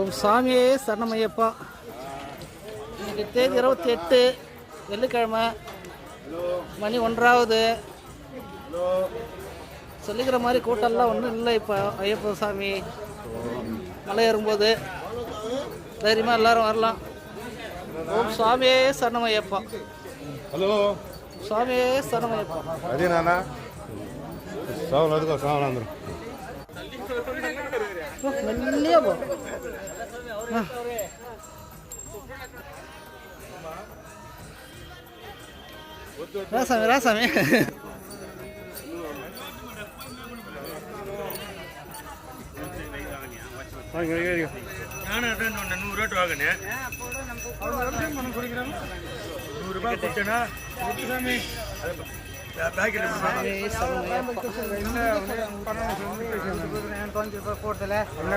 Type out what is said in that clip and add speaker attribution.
Speaker 1: ஓம் சாமியே சரணமையப்பா. இன்றைக்கி தேதி இருபத்தி எட்டு வெள்ளிக்கிழமை மணி ஒன்றாவது. சொல்லிக்கிற மாதிரி கூட்டம்லாம் ஒன்றும் இல்லை இப்போ ஐயப்ப சாமி. மலை ஏறும்போது. தைரியமாக எல்லோரும் வரலாம். ஓம் சுவாமியே சரணமையப்பா.
Speaker 2: ஹலோ.
Speaker 1: சுவாமியே சரணமையப்பா.
Speaker 2: அதே நானா? சாவல் அதுக்கா
Speaker 1: மெல்லியா போ ராசாமி ராசாமி
Speaker 3: நானும் அட்டன் பண்ணேன் நூறு ரேட் வாங்கினேன் நூறு ரூபாய் கொடுத்தேன்னா
Speaker 1: சாமி என்ன பண்ணணும் ಬ್ರೇನ್ ಬಂದಿದೆ ಫೋರ್ಡ್ ಇದೆ ಇನ್ನ